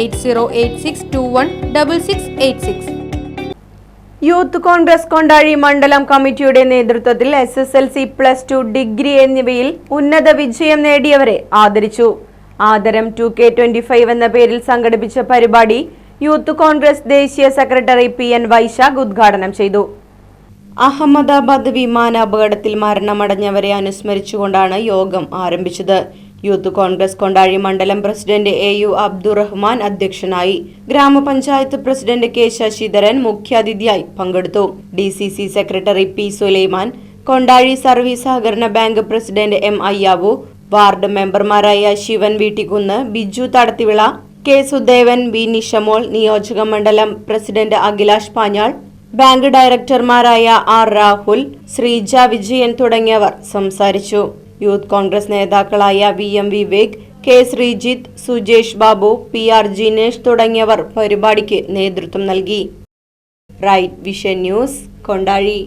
Eight zero eight six two one double six eight six. Youth Congress Kondazhi മണ്ഡലം കമ്മിറ്റിയുടെ നേതൃത്വത്തിൽ S S L C plus two degree എന്നിവയിൽ ഉന്നത വിജയം നേടിയവരെ ആദരിച്ചു. ആദരം ടു കെ ട്വന്റി ഫൈവ് എന്ന പേരിൽ സംഘടിപ്പിച്ച പരിപാടി യൂത്ത് കോൺഗ്രസ് ദേശീയ സെക്രട്ടറി പി എൻ വൈശാഖ് ഉദ്ഘാടനം ചെയ്തു. അഹമ്മദാബാദ് വിമാന അപകടത്തിൽ മരണമടഞ്ഞവരെ അനുസ്മരിച്ചുകൊണ്ടാണ് യോഗം ആരംഭിച്ചത്. യൂത്ത് കോൺഗ്രസ് കൊണ്ടാഴി മണ്ഡലം പ്രസിഡന്റ് എ യു അബ്ദുറഹ്മാൻ അധ്യക്ഷനായി. ഗ്രാമപഞ്ചായത്ത് പ്രസിഡന്റ് കെ ശശിധരൻ മുഖ്യാതിഥിയായി പങ്കെടുത്തു. D C C secretary P Sulaiman Kondazhi service സഹകരണ bank president M Ayyavu ward മെമ്പർമാരായ ശിവൻ വീട്ടിക്കുന്ന് ബിജു തടത്തിവിള കെ സുദേവൻ വി നിഷമോൾ നിയോജക മണ്ഡലം പ്രസിഡന്റ് അഖിലാഷ് പാഞ്ഞാൾ ബാങ്ക് ഡയറക്ടർമാരായ ആർ രാഹുൽ ശ്രീജ വിജയൻ തുടങ്ങിയവർ സംസാരിച്ചു. യൂത്ത് കോൺഗ്രസ് നേതാക്കളായ V M Vivek K Sreejith Sujesh Babu P R Jinesh തുടങ്ങിയവർ പരിപാടിക്ക് നേതൃത്വം നൽകി. Right vision news Kondazhi.